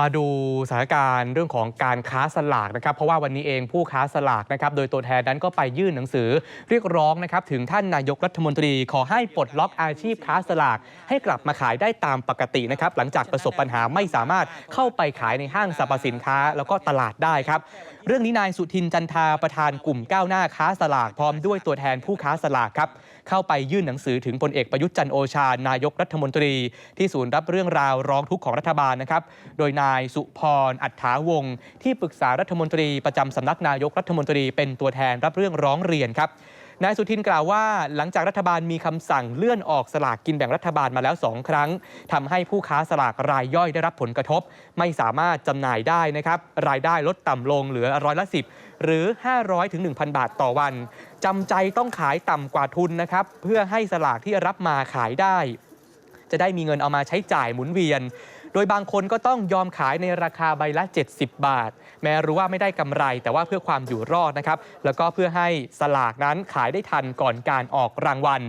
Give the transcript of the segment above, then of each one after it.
มาดูสถานการณ์เรื่องของการค้าสลากนะครับ เพราะว่าวันนี้เองผู้ค้าสลากนะครับ โดยตัวแทนนั้นก็ไปยื่นหนังสือเรียกร้องนะครับ ถึงท่านนายกรัฐมนตรีขอให้ปลดล็อกอาชีพค้าสลาก ให้กลับมาขายได้ตามปกตินะครับ หลังจากประสบปัญหาไม่สามารถเข้าไปขายในห้างสรรพสินค้า แล้วก็ตลาดได้ครับ เรื่องนี้นายสุทินจันทาประธานกลุ่มก้าวหน้าค้าสลากพร้อมด้วยตัวแทนผู้ค้าสลากครับเข้าไปยื่นหนังสือถึงพลเอกประยุทธ์จันโอชานายกรัฐมนตรี ที่ศูนย์รับเรื่องราวร้องทุกข์ของรัฐบาลนะครับ โดยนายสุพรอัฏฐาวงศ์ที่ปรึกษารัฐมนตรีประจำสำนักนายกรัฐมนตรีเป็นตัวแทนรับเรื่องร้องเรียนครับ นายสุทินกล่าวว่า หลังจากรัฐบาลมีคำสั่งเลื่อนออกสลากกินแบ่งรัฐบาลมาแล้ว 2 ครั้งทำให้ผู้ค้าสลากรายย่อยได้รับผลกระทบ ไม่สามารถจำหน่ายได้นะครับรายได้ลดต่ำลงเหลือร้อยละ10หรือ 500ถึง1,000 บาทต่อวันจำใจต้องขายต่ำกว่าทุนนะครับเพื่อให้สลากที่รับมาขายได้ จะได้มีเงินเอามาใช้จ่ายหมุนเวียน โดยบางคนก็ต้องยอมขายในราคาใบละ 70 บาท แม้รู้ว่าไม่ได้กำไร แต่ว่าเพื่อความอยู่รอดนะครับแล้วก็เพื่อให้สลากนั้นขายได้ทันก่อนการออกรางวัล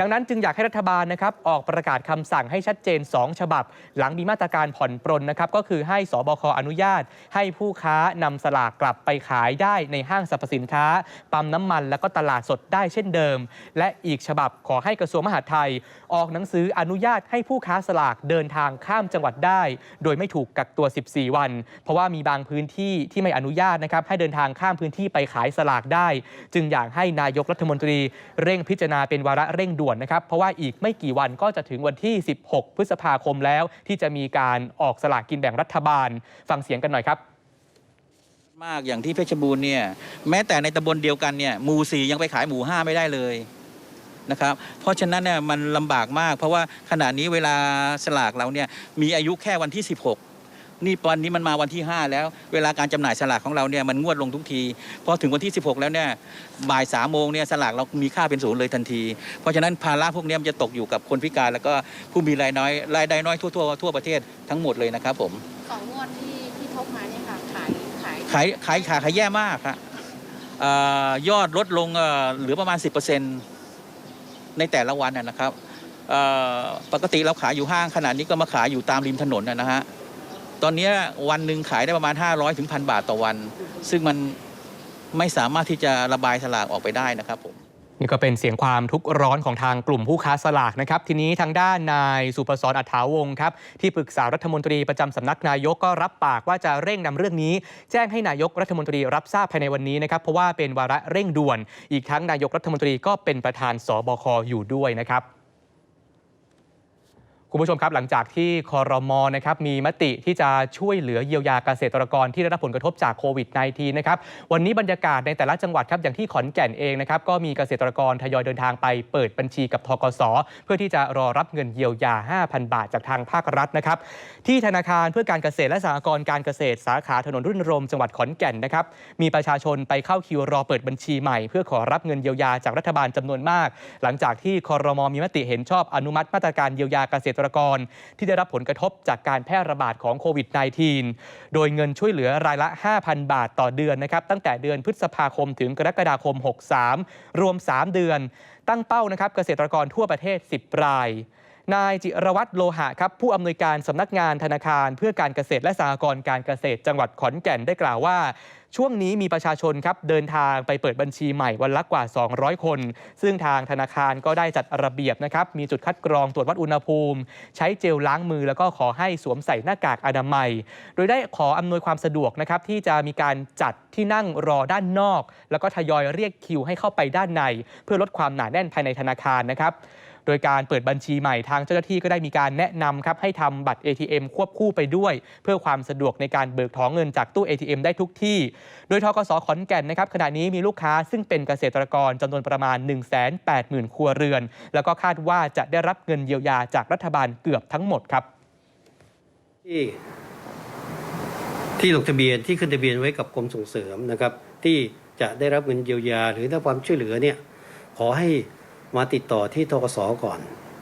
ดังนั้นจึงอยากให้รัฐบาลนะครับออกประกาศคำสั่งให้ชัดเจน 2 ฉบับ หลังมีมาตรการผ่อนปรนนะครับก็คือให้สบคอนุญาต ให้ผู้ค้านำสลากกลับไปขายได้ในห้างสรรพสินค้าปั๊มน้ำมัน และก็ตลาดสดได้เช่นเดิม และอีกฉบับขอให้กระทรวงมหาดไทย ออกหนังสืออนุญาตให้ผู้ค้าสลากเดินทางข้ามจังหวัดได้ โดยไม่ถูกกักตัว 14 วัน เพราะว่ามีบางพื้นที่ที่ไม่อนุญาตนะครับให้เดินทางข้ามพื้นที่ไปขายสลากได้ จึงอยากให้นายกรัฐมนตรีเร่งพิจารณาเป็นวาระเร่งด่วนนะครับ เพราะว่าอีกไม่กี่วันก็จะถึงวันที่ 16 พฤษภาคมแล้ว ที่จะมีการออกสลากกินแบ่งรัฐบาล ฟังเสียงกันหน่อยครับมากอย่างที่เพชรบูรณ์เนี่ยแม้แต่ในตำบลเดียวกันเนี่ยหมู่สี่ยังไปขายหมู่ห้าไม่ได้เลยนะครับเพราะฉะนั้นเนี่ยมันลำบากมาก เพราะว่าขณะนี้เวลาสลากเราเนี่ยมีอายุแค่วันที่ 16 นี่วันนี้มันมาวันที่ 5 แล้ว เวลาการจำหน่ายสลากของเราเนี่ยมันงวดลงทุกทีพอถึงวันที่ 16 แล้วเนี่ยบ่ายสามโมงเนี่ยสลากเรามีค่าเป็นศูนย์เลยทันที เพราะฉะนั้นภาระพวกเนี้ยมันจะตกอยู่กับคนพิการแล้วก็ผู้มีรายน้อยรายได้น้อยทั่วๆทั่วประเทศทั้งหมดเลยนะครับผมสองงวดที่ที่ทบมาเนี่ยค่ะขายขายขายขายขายขายแย่มากครับเอ่อยอดลดลงเอ่อเหลือประมาณ 10%ในแต่ละวันนะนะครับเอ่อปกติเราขายอยู่ห้างขนาดนี้ก็มาขายอยู่ตามริมถนนนะนะฮะ ตอนนี้วันหนึ่งขายได้ประมาณ 500ถึงพันบาทต่อวัน ซึ่งมันไม่สามารถที่จะระบายสลากออกไปได้นะครับผมนี่ก็เป็นเสียงความทุกข์ร้อนของทางกลุ่มผู้ค้าสลากนะครับ ทีนี้ทางด้านนายสุปศรอัฐาวงครับ ที่ปรึกษารัฐมนตรีประจำสำนักนายกก็รับปากว่าจะเร่งนำเรื่องนี้ แจ้งให้นายกรัฐมนตรีรับทราบภายในวันนี้นะครับ เพราะว่าเป็นวาระเร่งด่วน อีกทั้งนายกรัฐมนตรีก็เป็นประธานสบคอยู่ด้วยนะครับ คุณผู้ชมครับหลังจากที่คอรมอนะครับมีมติที่จะช่วยเหลือเยียวยาเกษตรกรที่ได้รับผลกระทบจากโควิด -19 นะครับวันนี้บรรยากาศในแต่ละจังหวัดครับอย่างที่ขอนแก่นเองนะครับก็มีเกษตรกรทยอยเดินทางไปเปิดบัญชีกับทกส เพื่อที่จะรอรับเงินเยียวยา 5,000 บาทจากทางภาครัฐนะครับที่ธนาคารเพื่อการเกษตรและสหกรณ์การเกษตรสาขาถนนรุ่นรมจังหวัดขอนแก่นนะครับมีประชาชนไปเข้าคิวรอเปิดบัญชีใหม่ เพื่อขอรับเงินเยียวยาจากรัฐบาลจำนวนมาก หลังจากที่คอรมอมีมติเห็นชอบอนุมัติมาตรการเยียวยาเกษตรกร ที่ได้รับผลกระทบจากการแพร่ระบาดของโควิด -19 โดยเงินช่วยเหลือรายละ 5,000 บาทต่อเดือนนะครับตั้งแต่เดือนพฤษภาคมถึงกรกฎาคม 63 รวม 3 เดือน ตั้งเป้านะครับเกษตรกรทั่วประเทศ 10 ราย นายจิรวัตรโลหะครับผู้อำนวยการสำนักงานธนาคาร เพื่อการเกษตรและสหกรณ์การเกษตร จังหวัดขอนแก่นได้กล่าวว่า ช่วงนี้มีประชาชนครับเดินทางไปเปิดบัญชีใหม่วันละกว่า 200 คน ซึ่งทางธนาคารก็ได้จัดระเบียบนะครับมีจุดคัดกรองตรวจวัดอุณหภูมิ ใช้เจลล้างมือแล้วก็ขอให้สวมใส่หน้ากากอนามัย โดยได้ขออำนวยความสะดวกนะครับที่จะมีการจัดที่นั่งรอด้านนอก แล้วก็ทยอยเรียกคิวให้เข้าไปด้านใน เพื่อลดความหนาแน่นภายในธนาคารนะครับ โดยการเปิดบัญชีใหม่ทางเจ้าหน้าที่ก็ได้มีการแนะนำครับให้ทำบัตร ATM ควบคู่ไปด้วย เพื่อความสะดวกในการเบิกถอนเงินจากตู้ ATM ได้ทุกที่ โดยทกสขอนแก่นนะครับขณะนี้มีลูกค้าซึ่งเป็นเกษตรกรจำนวนประมาณ 180,000 ครัวเรือน แล้วก็คาดว่าจะได้รับเงินเยียวยาจากรัฐบาลเกือบทั้งหมดครับที่ที่ลงทะเบียนที่ขึ้นทะเบียนไว้กับกรมส่งเสริมนะครับ ที่จะได้รับเงินเยียวยา หรือได้ความช่วยเหลือเนี่ยขอให้ มาติดต่อที่ทกสก่อน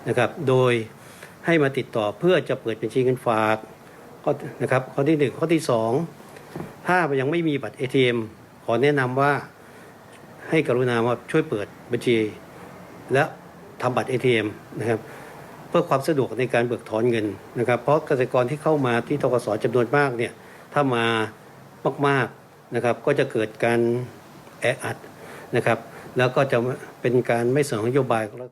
นะครับ โดยให้มาติดต่อเพื่อจะเปิดบัญชีเงินฝากข้อนะครับข้อที่หนึ่งข้อที่สองถ้ายังไม่มีบัตร ATM ขอแนะนำว่าให้กรุณามาช่วยเปิดบัญชี และทำบัตร ATM นะครับเพื่อความสะดวกในการเบิกถอนเงินนะครับ เพราะเกษตรกรที่เข้ามาที่ทกสจำนวนมากเนี่ยถ้ามามากๆนะครับ ก็จะเกิดการแออัดนะครับ แล้วก็จะเป็นการไม่สนองนโยบายของรัฐ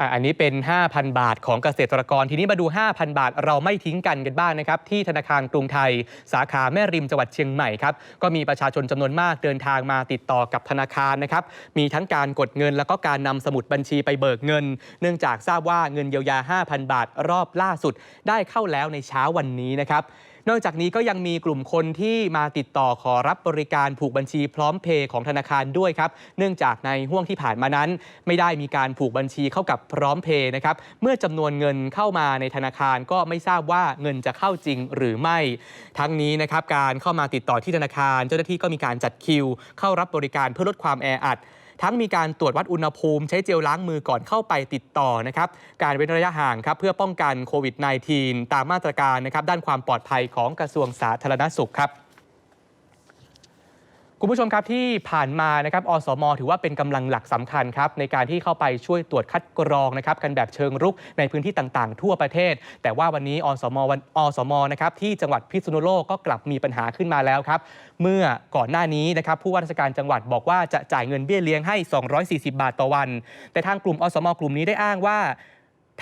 อะอันนี้เป็น 5,000 บาทของเกษตรกร ทีนี้มาดู 5,000 บาทเราไม่ทิ้งกันกันบ้างนะครับ ที่ธนาคารกรุงไทย สาขาแม่ริมจังหวัดเชียงใหม่ครับ ก็มีประชาชนจำนวนมากเดินทางมาติดต่อกับธนาคารนะครับ มีทั้งการกดเงิน แล้วก็การนำสมุดบัญชีไปเบิกเงิน เนื่องจากทราบว่าเงินเยียวยา 5,000 บาทรอบล่าสุด ได้เข้าแล้วในเช้าวันนี้นะครับ นอกจากนี้ก็ยังมีกลุ่มคนที่มาติดต่อขอรับบริการผูกบัญชีพร้อมเพย์ของธนาคารด้วยครับ เนื่องจากในห่วงที่ผ่านมานั้น ไม่ได้มีการผูกบัญชีเข้ากับพร้อมเพย์นะครับ เมื่อจำนวนเงินเข้ามาในธนาคารก็ไม่ทราบว่าเงินจะเข้าจริงหรือไม่ ทั้งนี้นะครับการเข้ามาติดต่อที่ธนาคาร เจ้าหน้าที่ก็มีการจัดคิว เข้ารับบริการเพื่อลดความแออัด ทั้งมีการตรวจวัดอุณหภูมิ ใช้เจลล้างมือก่อนเข้าไปติดต่อนะครับการเว้นระยะห่างครับเพื่อป้องกันโควิด -19 ตามมาตรการนะครับด้านความปลอดภัยของกระทรวงสาธารณสุขครับ คุณผู้ชมครับที่ผ่านมานะครับอสม ถือว่าเป็นกำลังหลักสำคัญครับในการที่เข้าไปช่วยตรวจคัดกรองนะครับกันแบบเชิงรุกในพื้นที่ต่างๆ ทั่วประเทศ แต่ว่าวันนี้อสมวันอสมนะครับที่จังหวัดพิษณุโลกก็กลับมีปัญหาขึ้นมาแล้วครับ เมื่อก่อนหน้านี้นะครับผู้ว่าราชการจังหวัดบอกว่าจะจ่ายเงินเบี้ยเลี้ยงให้ 240 บาทต่อวัน แต่ทางกลุ่มอสม กลุ่มนี้ได้อ้างว่า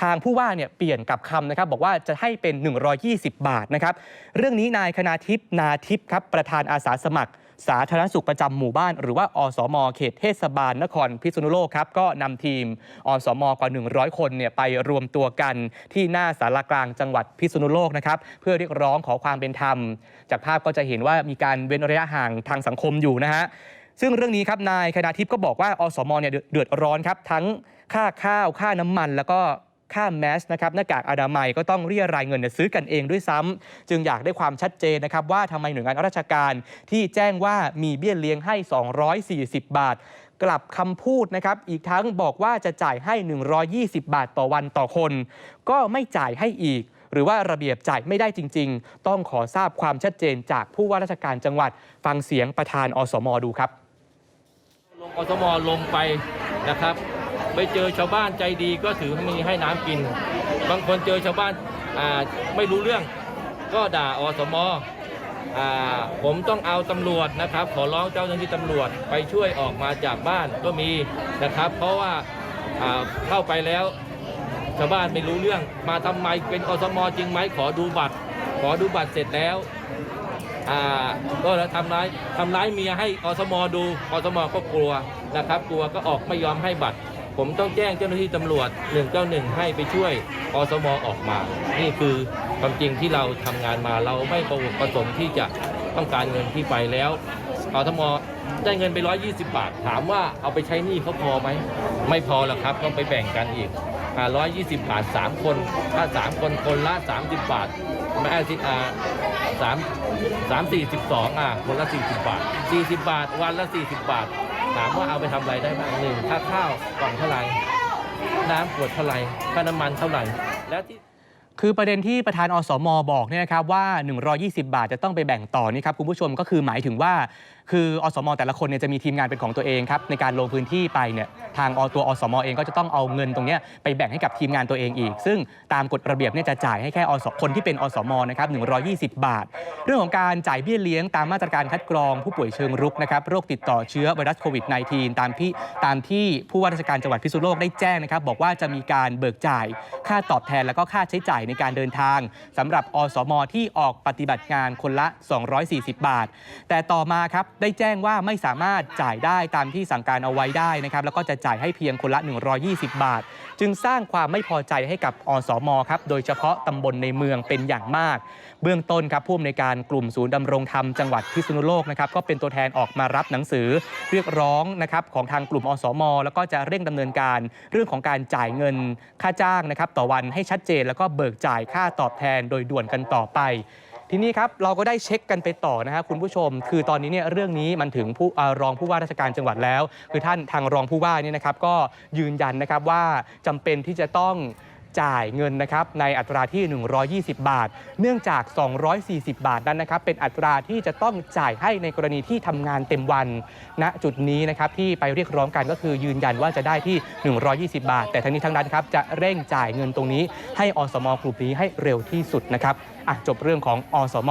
ทางผู้ว่าเนี่ยเปลี่ยนกลับคำนะครับ บอกว่าจะให้เป็น 120 บาทนะครับ เรื่องนี้นายคณาทิพย์นาทิพย์ครับประธานอาสาสมัคร สาธารณสุขประจำหมู่บ้าน หรือว่าอสม เขตเทศบาลนครพิษณุโลกครับก็นำทีมอสมกว่า 100 คนเนี่ยไปรวมตัวกันที่หน้าสารกลางจังหวัดพิษณุโลกนะครับเพื่อเรียกร้องขอความเป็นธรรม จากภาพก็จะเห็นว่ามีการเว้นระยะห่างทางสังคมอยู่นะฮะซึ่งเรื่องนี้ครับนายคณาทิพย์ก็บอกว่าอสมเนี่ยเดือดเดือดร้อนครับทั้งค่าข้าวค่าน้ำมันแล้วก็ ค่าแมสนะครับหน้ากากอนามัยก็ต้องเรียรายเงินเนี่ยซื้อกันเองด้วยซ้ำจึงอยากได้ความชัดเจนนะครับว่าทำไมหน่วยงานราชการที่แจ้งว่ามีเบี้ยเลี้ยงให้ 240 บาท กลับคำพูดนะครับอีกทั้งบอกว่าจะจ่ายให้ 120 บาทต่อวันต่อคน ก็ไม่จ่ายให้อีกหรือว่าระเบียบจ่ายไม่ได้จริง ๆ ต้องขอทราบความชัดเจนจากผู้ว่าราชการจังหวัด ฟังเสียงประธานอสมอดูครับ ลงอสมอลงไปนะครับ ไปเจอชาวบ้านใจดีก็ถือมีให้น้ำกิน บางคนเจอชาวบ้านไม่รู้เรื่อง ก็ด่าอสมอผมต้องเอาตำรวจนะครับ ขอร้องเจ้าหน้าที่ตำรวจไปช่วยออกมาจากบ้านก็มีนะครับ เพราะว่าเข้าไปแล้วชาวบ้านไม่รู้เรื่อง มาทำไมเป็นอสมจริงไหมขอดูบัตร ขอดูบัตรเสร็จแล้วก็แล้วทำร้ายทำร้ายเมียให้อสมดูอสมก็กลัวนะครับ กลัวก็ออกไม่ยอมให้บัตร ผมต้องแจ้งเจ้าหน้าที่ตำรวจ 191 ให้ไปช่วยอสมออกมา นี่คือความจริงที่เราทำงานมาเราไม่ประสงค์ที่จะต้องการเงินที่ไปแล้วอสมได้เงินไป 120 บาท ถามว่าเอาไปใช้หนี้เขาพอไหม ไม่พอหรอกครับต้องไปแบ่งกันอีกอ่า120 บาท 3 คน ถ้า 3 คนคนละ 30 บาทไม่อาทิอ่าสามสามสี่สิบสองอะคนละสี่สิบบาทสี่สิบบาท วันละสี่สิบบาท ถามว่าเอาไปทำอะไรได้บ้างหนึ่งค่าข้าวกล่องเท่าไหร่น้ำขวดเท่าไหร่ค่าน้ำมันเท่าไหร่แล้วที่ คือประเด็นที่ประธานอสมบอกเนี่ยนะครับว่า 120 บาทจะต้องไปแบ่งต่อนี่ครับคุณผู้ชมก็คือหมายถึงว่าคืออสมแต่ละคนเนี่ยจะมีทีมงานเป็นของตัวเองครับในการลงพื้นที่ไปเนี่ยทางอตัวอสมเองก็จะต้องเอาเงินตรงนี้ไปแบ่งให้กับทีมงานตัวเองอีก ซึ่งตามกฎระเบียบเนี่ยจะจ่ายให้แค่อสคนที่เป็นอสมนะครับ120 บาท เรื่องของการจ่ายเบี้ยเลี้ยงตามมาตรการคัดกรองผู้ป่วยเชิงรุกนะครับโรคติดต่อเชื้อไวรัสโควิด -19 ตามที่ตามที่ผู้ว่าราชการจังหวัดพิษณุโลกได้แจ้งนะครับบอกว่าจะมีการเบิกจ่ายค่าตอบแทนแล้วก็ค่าใช้จ่ายในการเดินทางสำหรับอสมที่ออกปฏิบัติงานคนละ 240 บาท แต่ต่อมาครับได้แจ้งว่าไม่สามารถจ่ายได้ตามที่สั่งการเอาไว้ได้นะครับแล้วก็จะจ่ายให้เพียงคนละ 120 บาท จึงสร้างความไม่พอใจให้กับอสมครับโดยเฉพาะตำบลในเมืองเป็นอย่างมาก เบื้องต้นครับผู้อำนวยการกลุ่มศูนย์ดำรงธรรมจังหวัดพิษณุโลกนะครับก็เป็นตัวแทนออกมารับหนังสือเรียกร้องนะครับของทางกลุ่มอสม แล้วก็จะเร่งดำเนินการเรื่องของการจ่ายเงินค่าจ้างนะครับต่อวันให้ชัดเจน แล้วก็เบิกจ่ายค่าตอบแทนโดยด่วนกันต่อไป ทีนี้ครับเราก็ได้เช็คกันไปต่อนะครับคุณผู้ชม คือตอนนี้เนี่ยเรื่องนี้มันถึงผู้อ่ารองผู้ว่าราชการจังหวัดแล้ว คือท่านทางรองผู้ว่าเนี่ยนะครับก็ยืนยันนะครับว่าจำเป็นที่จะต้อง จ่ายเงินนะครับในอัตราที่ 120 บาท เนื่องจาก 240 บาทนั้นนะครับเป็นอัตราที่จะต้องจ่ายให้ในกรณีที่ทำงานเต็มวันณจุดนี้นะครับที่ไปเรียกร้องกันก็คือยืนยันว่าจะได้ที่ 120 บาท แต่ทั้งนี้ทั้งนั้นครับจะเร่งจ่ายเงินตรงนี้ ให้อสมกลุ่มนี้ให้เร็วที่สุดนะครับอะจบเรื่องของอสม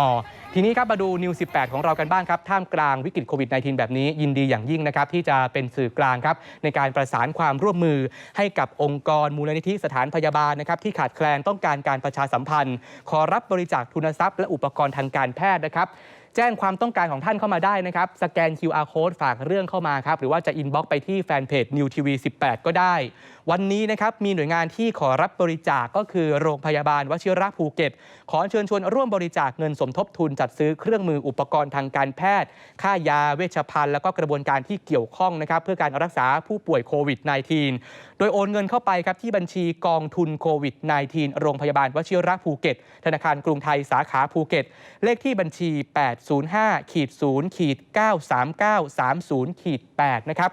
ทีนี้ครับมาดูนิว 18 ของเรากันบ้างครับ ท่ามกลางวิกฤตโควิด -19 แบบนี้ ยินดีอย่างยิ่งนะครับ ที่จะเป็นสื่อกลางครับ ในการประสานความร่วมมือให้กับองค์กรมูลนิธิสถานพยาบาลนะครับ ที่ขาดแคลนต้องการการประชาสัมพันธ์ ขอรับบริจาคทุนทรัพย์และอุปกรณ์ทางการแพทย์นะครับ แจ้งความต้องการของท่านเข้ามาได้นะครับ สแกน QR code ฝากเรื่องเข้ามาครับ หรือว่าจะอินบ็อกไปที่แฟนเพจ New TV 18 ก็ได้ วันนี้นะครับ มีหน่วยงานที่ขอรับบริจาคก็คือโรงพยาบาลวชิระภูเก็ต ขอเชิญชวนร่วมบริจาคเงินสมทบทุนจัดซื้อเครื่องมืออุปกรณ์ทางการแพทย์ ค่ายาเวชภัณฑ์ แล้วก็กระบวนการที่เกี่ยวข้องนะครับเพื่อการรักษาผู้ป่วยโควิด -19 โดยโอนเงินเข้าไปครับที่บัญชีกองทุนโควิด -19 โรงพยาบาลวชิระภูเก็ต ธนาคารกรุงไทยสาขาภูเก็ต เลขที่บัญชี 805ขีด0ขีด93930ขีด8นะครับ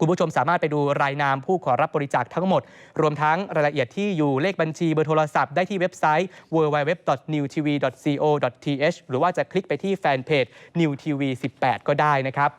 คุณผู้ชมสามารถไปดูรายนามผู้ขอรับบริจาคทั้งหมด รวมทั้งรายละเอียดที่อยู่เลขบัญชีเบอร์โทรศัพท์ได้ที่เว็บไซต์ www.newtv.co.th หรือว่าจะคลิกไปที่แฟนเพจ New TV 18 ก็ได้นะครับ